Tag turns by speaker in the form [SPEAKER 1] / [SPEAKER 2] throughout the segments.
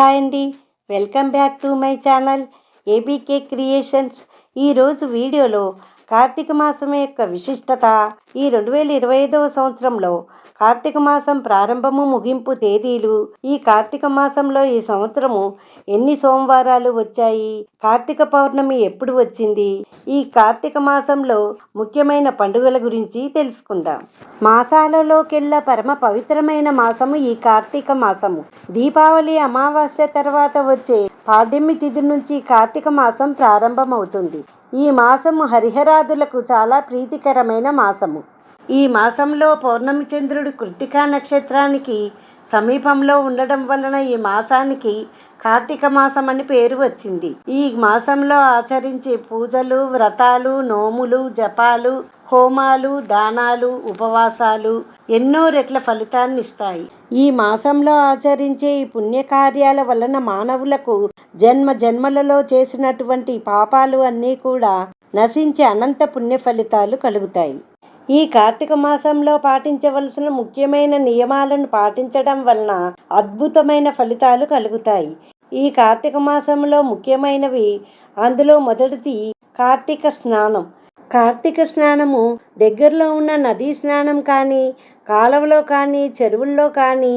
[SPEAKER 1] Hi అండి. Welcome back to my channel ABK creations. ఈరోజు వీడియోలో కార్తీక మాసం యొక్క విశిష్టత. ఈ రెండు వేల ఇరవై ఐదవ సంవత్సరంలో కార్తీక మాసం ప్రారంభము ముగింపు తేదీలు. ఈ కార్తీక మాసంలో ఈ సంవత్సరము ఎన్ని సోమవారాలు వచ్చాయి? కార్తీక పౌర్ణమి ఎప్పుడు వచ్చింది? ఈ కార్తీక మాసంలో ముఖ్యమైన పండుగల గురించి తెలుసుకుందాం. మాసాలలోకెల్లా పరమ పవిత్రమైన మాసము ఈ కార్తీక మాసము. దీపావళి అమావాస్య తర్వాత వచ్చే పాడ్యమి తిథి నుంచి కార్తీక మాసం ప్రారంభమవుతుంది. ఈ మాసము హరిహరాదులకు చాలా ప్రీతికరమైన మాసము. ఈ మాసంలో పౌర్ణమి చంద్రుడు కృత్తికా నక్షత్రానికి సమీపంలో ఉండడం వలన ఈ మాసానికి కార్తీక మాసం అని పేరు వచ్చింది. ఈ మాసంలో ఆచరించే పూజలు వ్రతాలు నోములు జపాలు హోమాలు దానాలు ఉపవాసాలు ఎన్నో రెట్ల ఫలితాన్ని ఇస్తాయి. ఈ మాసంలో ఆచరించే ఈ పుణ్యకార్యాల వలన మానవులకు జన్మ జన్మలలో చేసినటువంటి పాపాలు అన్నీ కూడా నశించి అనంత పుణ్య ఫలితాలు కలుగుతాయి. ఈ కార్తీక మాసంలో పాటించవలసిన ముఖ్యమైన నియమాలను పాటించడం వలన అద్భుతమైన ఫలితాలు కలుగుతాయి. ఈ కార్తీక మాసంలో ముఖ్యమైనవి అందులో మొదటిది కార్తీక స్నానం. కార్తీక స్నానము దగ్గరలో ఉన్న నదీ స్నానం కానీ కాలువలో కానీ చెరువుల్లో కానీ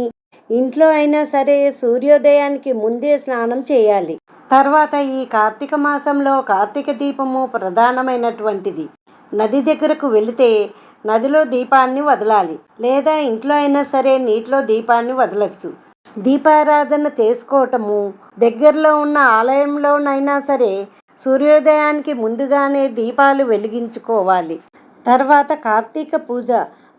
[SPEAKER 1] ఇంట్లో అయినా సరే సూర్యోదయానికి ముందే స్నానం చేయాలి. తర్వాత ఈ కార్తీక మాసంలో కార్తీక దీపము ప్రధానమైనటువంటిది. నది దగ్గరకు వెళితే నదిలో దీపాన్ని వదలాలి. లేదా ఇంట్లో అయినా సరే నీటిలో దీపాన్ని వదలచ్చు. దీపారాధన చేసుకోవటము దగ్గరలో ఉన్న ఆలయంలోనైనా సరే సూర్యోదయానికి ముందుగానే దీపాలు వెలిగించుకోవాలి. తర్వాత కార్తీక పూజ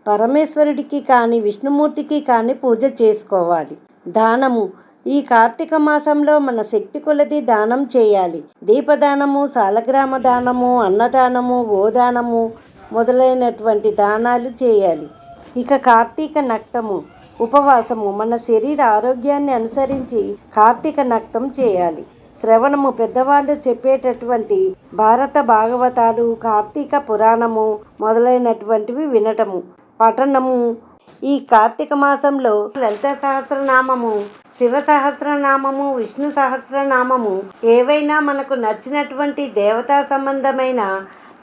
[SPEAKER 1] పరమేశ్వరుడికి కానీ విష్ణుమూర్తికి కానీ పూజ చేసుకోవాలి. దానము ఈ కార్తీక మాసంలో మన శక్తి కొలది దానం చేయాలి. దీపదానము సాలగ్రామ దానము అన్నదానము గోదానము మొదలైనటువంటి దానాలు చేయాలి. ఇక కార్తీక నక్తము ఉపవాసము మన శరీర ఆరోగ్యాన్ని అనుసరించి కార్తీక నక్తం చేయాలి. శ్రవణము పెద్దవాళ్ళు చెప్పేటటువంటి భారత భాగవతాలు కార్తీక పురాణము మొదలైనటువంటివి వినటము పఠనము. ఈ కార్తీక మాసంలో లలిత సహస్రనామము శివ సహస్రనామము విష్ణు సహస్రనామము ఏవైనా మనకు నచ్చినటువంటి దేవతా సంబంధమైన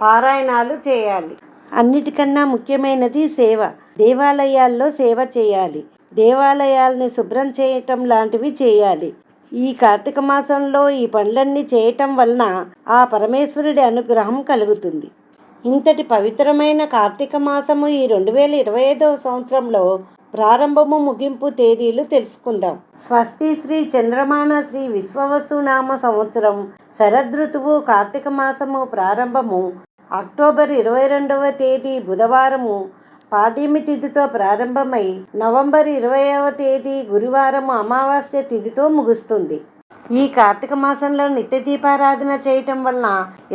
[SPEAKER 1] పారాయణాలు చేయాలి. అన్నిటికన్నా ముఖ్యమైనది సేవ. దేవాలయాల్లో సేవ చేయాలి. దేవాలయాల్ని శుభ్రం చేయటం లాంటివి చేయాలి. ఈ కార్తీక మాసంలో ఈ పనులన్నీ చేయటం వలన ఆ పరమేశ్వరుడి అనుగ్రహం కలుగుతుంది. ఇంతటి పవిత్రమైన కార్తీక మాసము ఈ రెండు వేల ఇరవై ఐదవ సంవత్సరంలో ప్రారంభము ముగింపు తేదీలు తెలుసుకుందాం. స్వస్తి శ్రీ చంద్రమాన శ్రీ విశ్వవసునామ సంవత్సరం శరదృతువు కార్తీక మాసము ప్రారంభము అక్టోబర్ ఇరవై రెండవ తేదీ బుధవారము పాడ్యమి తిథితో ప్రారంభమై నవంబర్ ఇరవైవ తేదీ గురువారం అమావాస్య తిథితో ముగుస్తుంది. ఈ కార్తీక మాసంలో నిత్య దీపారాధన చేయటం వలన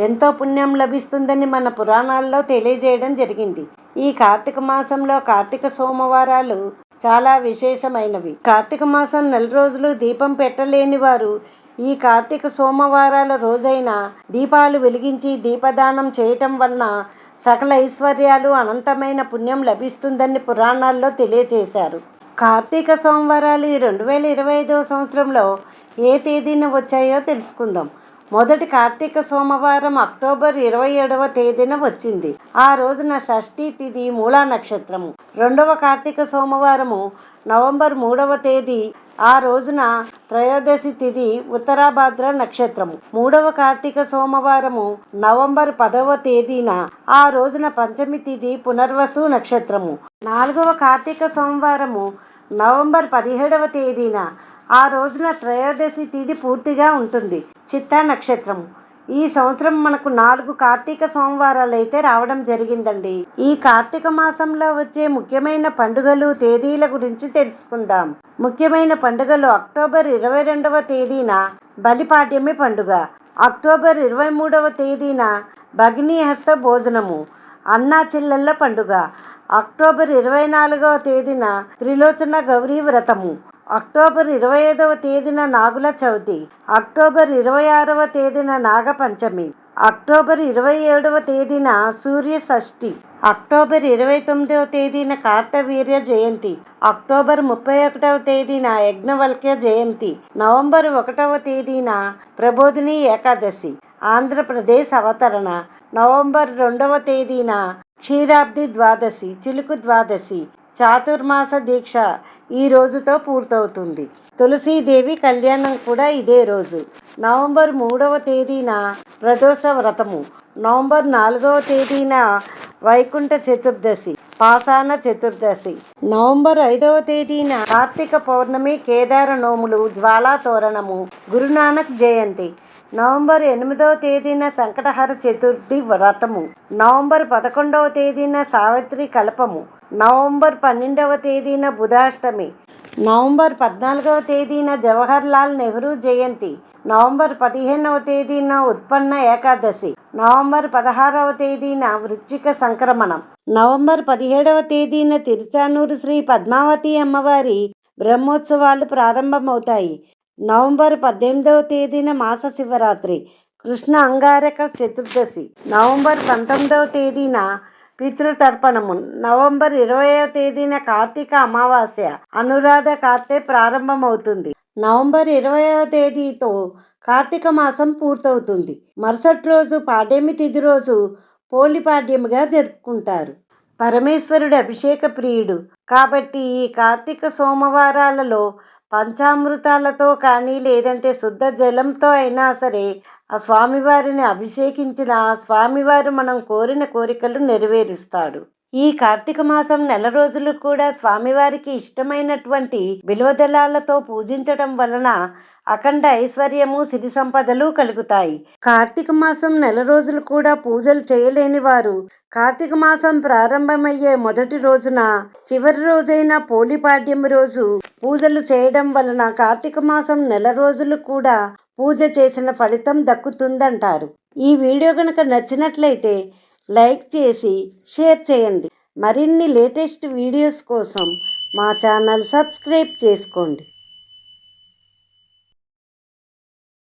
[SPEAKER 1] ఎంతో పుణ్యం లభిస్తుందని మన పురాణాల్లో తెలియజేయడం జరిగింది. ఈ కార్తీక మాసంలో కార్తీక సోమవారాలు చాలా విశేషమైనవి. కార్తీక మాసం నెల రోజులు దీపం పెట్టలేని వారు ఈ కార్తీక సోమవారాల రోజైన దీపాలు వెలిగించి దీపదానం చేయటం వలన సకల ఐశ్వర్యాలు అనంతమైన పుణ్యం లభిస్తుందని పురాణాల్లో తెలియజేశారు కార్తీక సోమవారాలు ఈ రెండు వేల ఇరవై ఐదవ సంవత్సరంలో ఏ తేదీన వచ్చాయో తెలుసుకుందాం. మొదటి కార్తీక సోమవారం అక్టోబర్ ఇరవై ఏడవ తేదీన వచ్చింది. ఆ రోజున షష్ఠీ తిథి మూలా నక్షత్రము. రెండవ కార్తీక సోమవారము నవంబర్ మూడవ తేదీ ఆ రోజున త్రయోదశి తిథి ఉత్తరాభాద్ర నక్షత్రము. మూడవ కార్తీక సోమవారము నవంబర్ పదవ తేదీన ఆ రోజున పంచమి తిథి పునర్వసు నక్షత్రము. నాలుగవ కార్తీక సోమవారము నవంబర్ పదిహేడవ తేదీన ఆ రోజున త్రయోదశి తిథి పూర్తిగా ఉంటుంది. చిత్తా నక్షత్రము. ఈ సంవత్సరం మనకు నాలుగు కార్తీక సోమవారాలు అయితే రావడం జరిగిందండి. ఈ కార్తీక మాసంలో వచ్చే ముఖ్యమైన పండుగలు తేదీల గురించి తెలుసుకుందాం. ముఖ్యమైన పండుగలు అక్టోబర్ ఇరవై రెండవ తేదీన బలిపాడ్యమి పండుగ అక్టోబర్ ఇరవై మూడవ తేదీన భగినీహస్త భోజనము అన్నా చెల్లెళ్ళ పండుగ అక్టోబర్ ఇరవై నాలుగవ తేదీన త్రిలోచన గౌరీ వ్రతము అక్టోబర్ ఇరవై ఐదవ తేదీన నాగుల చవితి అక్టోబర్ ఇరవై ఆరవ తేదీన నాగపంచమి అక్టోబర్ ఇరవై ఏడవ తేదీన సూర్య షష్ఠి అక్టోబర్ ఇరవై తొమ్మిదవ తేదీన కార్తవీర్య జయంతి అక్టోబర్ ముప్పై ఒకటవ తేదీన యజ్ఞవల్క్య జయంతి నవంబర్ ఒకటవ తేదీన ప్రబోధిని ఏకాదశి ఆంధ్రప్రదేశ్ అవతరణ నవంబర్ రెండవ తేదీన క్షీరాబ్ది ద్వాదశి చిలుకు ద్వాదశి చాతుర్మాస దీక్ష ఈ రోజుతో పూర్తవుతుంది. తులసీదేవి కళ్యాణం కూడా ఇదే రోజు. నవంబర్ మూడవ తేదీన ప్రదోష వ్రతము. నవంబర్ నాలుగవ తేదీన వైకుంఠ చతుర్దశి పాసాన చతుర్దశి. నవంబర్ ఐదవ తేదీన కార్తీక పౌర్ణమి కేదార నోములు జ్వాలా తోరణము గురునానక్ జయంతి. నవంబర్ ఎనిమిదవ తేదీన సంకటహర చతుర్థి వ్రతము. నవంబర్ పదకొండవ తేదీన సావిత్రి కల్పము. నవంబర్ పన్నెండవ తేదీన బుధాష్టమి. నవంబర్ పద్నాలుగవ తేదీన జవహర్ లాల్ నెహ్రూ జయంతి. నవంబర్ పదిహేనవ తేదీన ఉత్పన్న ఏకాదశి. నవంబర్ పదహారవ తేదీన వృచ్చిక సంక్రమణం. నవంబర్ పదిహేడవ తేదీన తిరుచానూరు శ్రీ పద్మావతి అమ్మవారి బ్రహ్మోత్సవాలు ప్రారంభమవుతాయి. నవంబర్ పద్దెనిమిదవ తేదీన మాస శివరాత్రి కృష్ణ అంగారక చతుర్దశి. నవంబర్ పంతొమ్మిదవ తేదీన పితృతర్పణము. నవంబర్ ఇరవైవ తేదీన కార్తీక అమావాస్య అనురాధ కార్తె ప్రారంభమవుతుంది. నవంబర్ ఇరవైవ తేదీతో కార్తీక మాసం పూర్తవుతుంది. మరుసటి రోజు పాడ్యమి తిథి రోజు పోలిపాడ్యమిగా జరుపుకుంటారు. పరమేశ్వరుడు అభిషేక ప్రియుడు. కాబట్టి ఈ కార్తీక సోమవారాలలో పంచామృతాలతో కానీ లేదంటే శుద్ధ జలంతో అయినా సరే ఆ స్వామివారిని అభిషేకించిన ఆ స్వామివారు మనం కోరిన కోరికలు నెరవేరుస్తాడు. ఈ కార్తీక మాసం నెల రోజులు కూడా స్వామివారికి ఇష్టమైనటువంటి బిల్వదళాలతో పూజించడం వలన అఖండ ఐశ్వర్యము సిరి సంపదలు కలుగుతాయి. కార్తీక మాసం నెల రోజులు కూడా పూజలు చేయలేని వారు. కార్తీక మాసం ప్రారంభమయ్యే మొదటి రోజున చివరి రోజైన పోలిపాడ్యం రోజు పూజలు చేయడం వలన కార్తీక మాసం నెల రోజులు కూడా పూజ చేసిన ఫలితం దక్కుతుందంటారు. ఈ వీడియో కనుక నచ్చినట్లయితే లైక్ చేసి షేర్ చేయండి. మరిన్ని లేటెస్ట్ వీడియోస్ కోసం మా ఛానల్ సబ్స్క్రైబ్ చేసుకోండి.